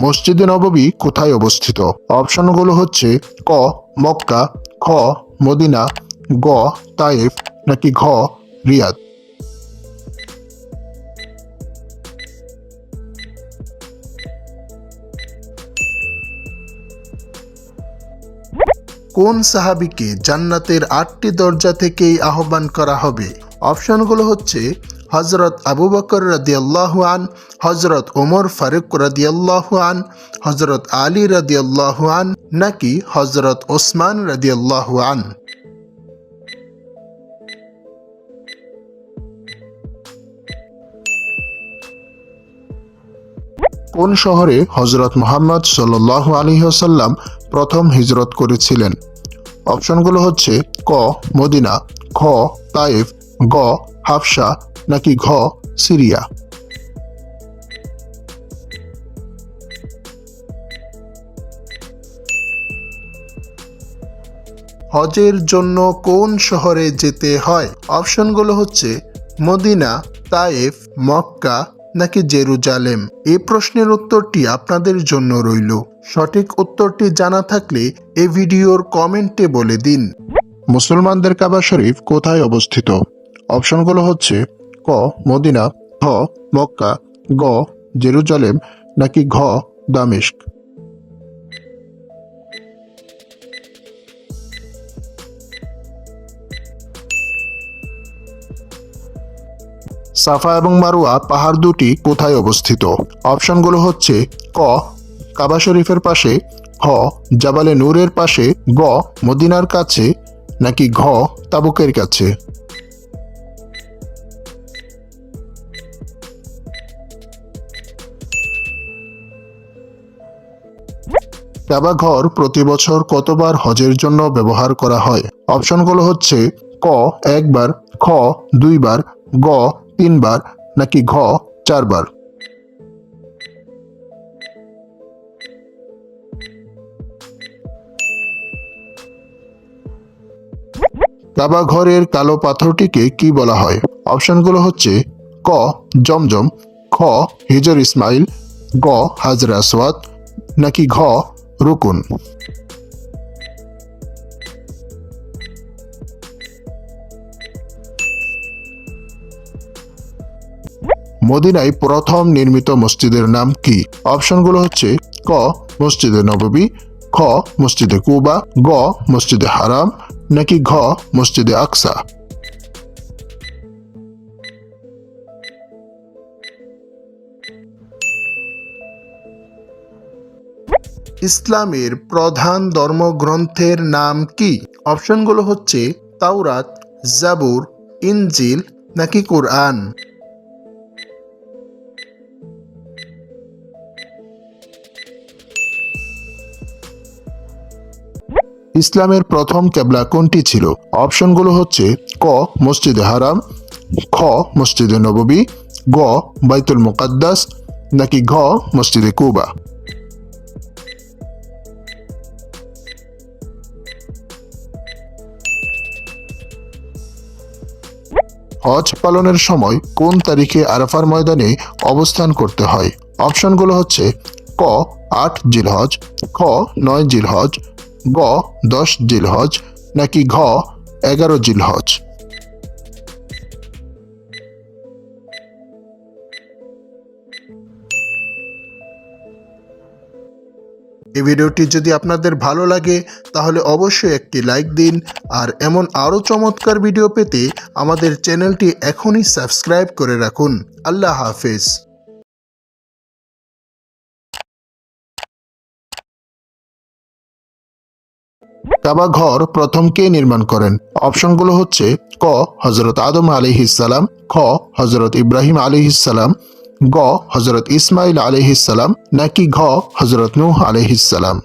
মসজিদে নববী কোথায় অবস্থিত? অপশনগুলো হচ্ছে ক, মক্কা, খ, মদিনা, গ, তায়েফ, নাকি ঘ, রিয়াদ। কোন সাহাবিকে জান্নাতের আটটি দরজা থেকেই আহ্বান করা হবে? অপশনগুলো হচ্ছে হজরত আবু বকর রাদিয়াল্লাহু আন হজরত ওমর ফারুক রাদিয়াল্লাহু আন হজরত আলী রাদিয়াল্লাহু আন, নাকি হজরত ওসমান রাদিয়াল্লাহু আন। কোন শহরে হজরত মোহাম্মদ সাল্লাহ আলী আসাল্লাম প্রথম হিজরত করেছিলেন? অপশনগুলো হচ্ছে ক, মদিনা, খ, তাইফ গ, হাফসা, নাকি ঘ, সিরিয়া? হজের জন্য কোন শহরে যেতে হয়? অপশনগুলো হচ্ছে, মদিনা, তায়েফ, মক্কা, নাকি জেরুজালেম? এই প্রশ্নের উত্তরটি আপনাদের জন্য রইল। সঠিক উত্তরটি জানা থাকলে এ ভিডিওর কমেন্টে বলে দিন। মুসলমানদের কাবা শরীফ কোথায় অবস্থিত? অপশনগুলো হচ্ছে ক, মদিনা খ মক্কা, গ, জেরুজালেম, নাকি ঘ, দামেস্ক। সাফা এবং মারুয়া পাহাড় দুটি কোথায় অবস্থিত? অপশনগুলো হচ্ছে ক, কাবা শরীফের পাশে খ জাবালে নূরের পাশে, গ, মদিনার কাছে, নাকি ঘ, তাবুকের কাছে। কাবা ঘর প্রতি বছর কতবার হজের জন্য ব্যবহার করা হয়? অপশনগুলো হচ্ছে ক, একবার, খ, দুইবার, গ, তিনবার, নাকি ঘ, চারবার? কাবা ঘরের কালো পাথরটিকে কি বলা হয়? অপশনগুলো হচ্ছে ক, জমজম, খ, হিজর ইসমাইল, গ, হাজরা আসওয়াদ নাকি ঘ রুকুন। মদিনায় প্রথম নির্মিত মসজিদের নাম কি? অপশনগুলো হচ্ছে ক, মসজিদে নববী, খ, মসজিদে কুবা, গ, মসজিদে হারাম, নাকি ঘ, মসজিদে আকসা। ইসলামের প্রধান ধর্মগ্রন্থের নাম কি? অপশনগুলো হচ্ছে তাওরাত, জাবুর, ইনজিল নাকি কোরআন? ইসলামের প্রথম কেবলা কোনটি ছিল? অপশনগুলো হচ্ছে ক, মসজিদে হারাম, খ, মসজিদে নববী, গ, বাইতুল মুকাদ্দাস নাকি ঘ, মসজিদে কুবা? হজ পালনের সময় কোন তারিখে আরাফার ময়দানে অবস্থান করতে হয়? অপশনগুলো হচ্ছে ক, আট জিলহজ, খ, নয় জিলহজ, গ, দশ জিলহজ, নাকি ঘ, এগারো জিলহজ। এই ভিডিওটি যদি আপনাদের ভালো লাগে, তাহলে অবশ্যই একটি লাইক দিন। আর এমন আরও চমৎকার ভিডিও পেতে আমাদের চ্যানেলটি এখনই সাবস্ক্রাইব করে রাখুন। আল্লাহ হাফেজ। কাবা ঘর প্রথম কে নির্মাণ করেন? অপশনগুলো হচ্ছে ক হজরত আদম আলিহিসাল্লাম খ হজরত ইব্রাহিম আলিহিসাল্লাম গ হজরত ইসমাইল আলিহিসাল্লাম নাকি ঘ হজরত নূহ আলিহিসাল্লাম